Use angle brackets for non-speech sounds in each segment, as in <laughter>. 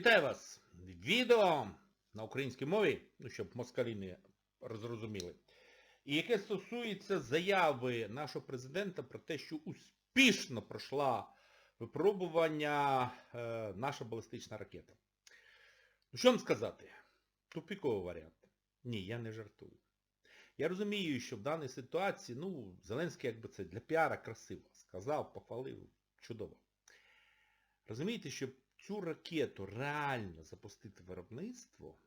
Вітаю вас! Відео на українській мові, ну щоб москалі не розрозуміли, і яке стосується заяви нашого президента про те, що успішно пройшла випробування е, наша балістична ракета. Ну що вам сказати? Тупіковий варіант. Ні, я не жартую. Я розумію, що в даній ситуації, ну, Зеленський якби це для піара красиво. Сказав, похвалив, чудово. Розумієте, щоб цю ракету реально запустити виробництво,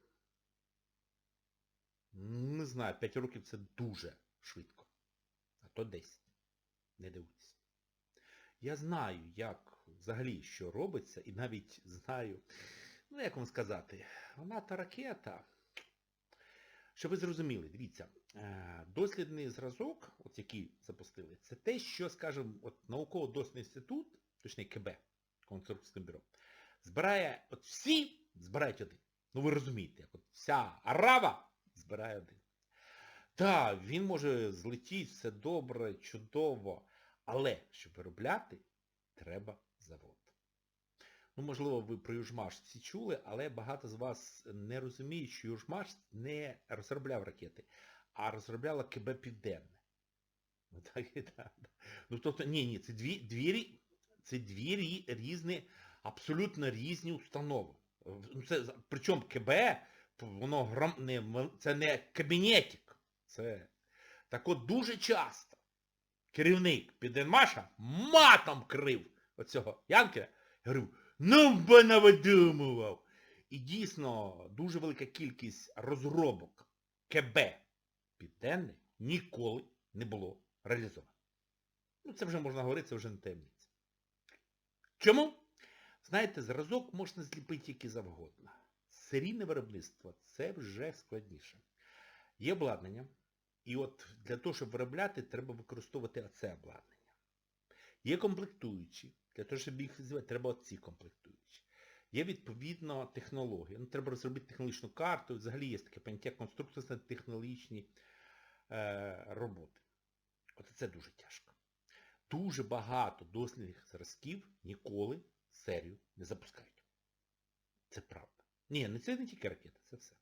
не знаю, 5 років це дуже швидко. А то 10. Не дивуйтесь. Я знаю, як взагалі що робиться, і навіть знаю, ну як вам сказати, вона та ракета. Щоб ви зрозуміли, дивіться, е, дослідний зразок, от який запустили, це те, що, скажімо, от науково-дослідний інститут, точніше КБ, конструкторське бюро, збирає, от всі збирають один. Ну ви розумієте, як от вся арава збирає один. Так, він може злетіти, все добре, чудово, але щоб виробляти, треба завод. Ну, можливо, ви про Южмаш чули, але багато з вас не розуміють, що Южмаш не розробляв ракети, а розробляла КБ Південне. Ну, так так. Ну, тобто, ні, ні, це дві, дві, це дві різні, абсолютно різні установи. Ну, Це, причому КБ, воно гром, не, це не кабінетик. Це, так от дуже часто керівник Південмаша матом крив оцього Янкера. Говорив, ну би не видумував. І дійсно дуже велика кількість розробок КБ Південне ніколи не було реалізовано. Ну це вже можна говорити, це вже не таємниця. Чому? Знаєте, зразок можна зліпити які завгодно. Серійне виробництво це вже складніше. Є обладнання, і от для того, щоб виробляти, треба використовувати оце обладнання. Є комплектуючі, для того, щоб їх звати, треба оці комплектуючі. Є відповідно технологія. Ну, треба розробити технологічну карту, взагалі є таке поняття конструкторно-технологічні е, роботи. От це дуже тяжко. Дуже багато дослідних зразків ніколи серію не запускають. Це правда. Ні, не це не тільки ракета, це все.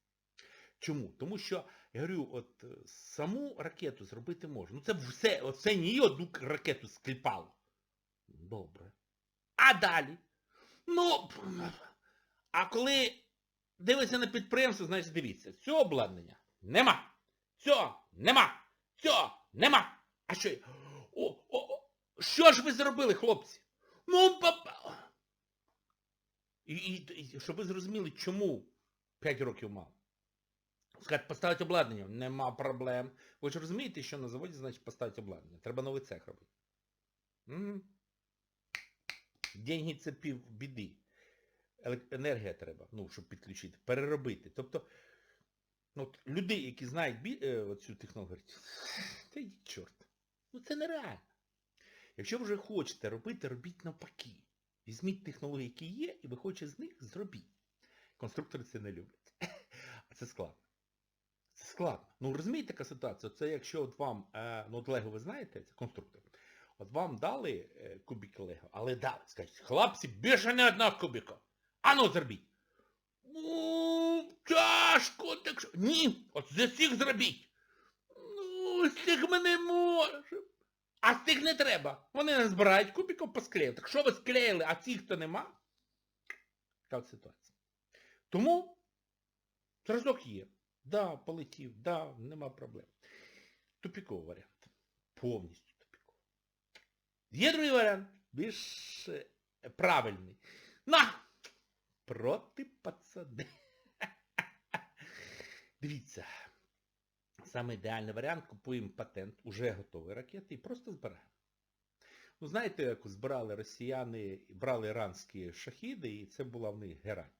Чому? Тому що, я говорю, от е, саму ракету зробити можна. Ну це все, оце не одну ракету скліпало. Добре. А далі? Ну, а коли дивишся на підприємство, значить дивіться, цього обладнання нема. Цього нема. Цього нема. А що? О, о, о, що ж ви зробили, хлопці? Ну. І, і, і щоб ви зрозуміли, чому 5 років мало. Сказати, поставити обладнання, нема проблем. Ви ж розумієте, що на заводі значить поставити обладнання. Треба новий цех робити. Угу. Деньги це пів біди. Енергія треба, ну, щоб підключити, переробити. Тобто, ну, от люди, які знають бі... е, цю технологію, говорять, та йдіть чорт. Ну це нереально. Якщо ви вже хочете робити, робіть навпаки. Візьміть технології, які є, і ви хочете з них зробіть. Конструктори це не люблять. А <laughs> це складно. Це складно. Ну розумієте, яка ситуація? Це якщо от вам, е, ну от Лего ви знаєте, це конструктор. От вам дали е, кубик Лего, але дали, скажуть, хлопці, більше не одного кубика. А ну зробіть. Ну, тяжко, так що. Ні, от з цих зробіть. Ну, з цих ми не можемо. А з тих не треба. Вони не збирають кубиків посклеїв. Так що ви склеїли, а цих то нема? Така ситуація. Тому зразок є. Да, полетів, да, нема проблем. Тупіковий варіант. Повністю тупіковий. Є другий варіант, більш е, правильний. На! Проти пацани. <laughs> Дивіться. Саме ідеальний варіант, купуємо патент, уже готові ракети і просто збираємо. Ну, знаєте, як збирали росіяни, брали іранські шахіди, і це була в них герань.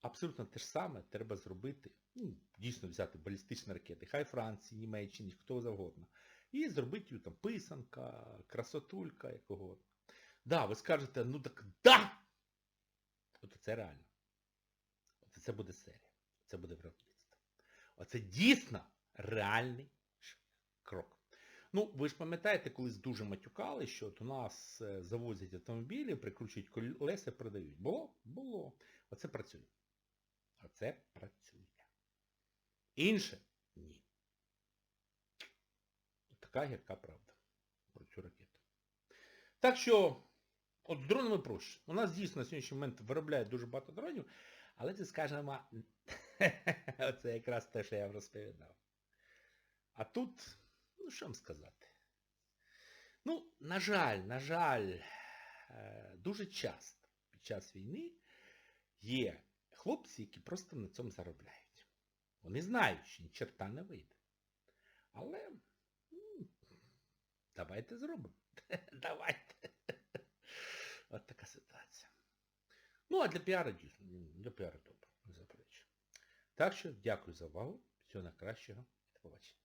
Абсолютно те ж саме треба зробити, ну, дійсно взяти балістичні ракети, хай Франції, Німеччині, хто завгодно. І зробити там писанка, красотулька, якого. Да, ви скажете, ну так да! От це реально. От це буде серія. Це буде виробництво. Оце дійсно реальний крок. Ну, ви ж пам'ятаєте, колись дуже матюкали, що от у нас е, завозять автомобілі, прикручують колеса, продають. Було? Було. Оце працює. Оце працює. Інше ні. Така гірка правда про цю ракету. Так що, от з дронами проще. У нас дійсно на сьогоднішній момент виробляють дуже багато дронів, але це, скажімо, <laughs> оце якраз те, що я вам розповідав. А тут, ну що вам сказати? Ну, на жаль, на жаль, е, дуже часто під час війни є хлопці, які просто на цьому заробляють. Вони знають, що ні черта не вийде. Але м, давайте зробимо. <laughs> Давайте. От така ситуація. Ну, а для дійсно, для піару добре, не заперечую. Так що дякую за увагу. Всього найкращого. До побачення.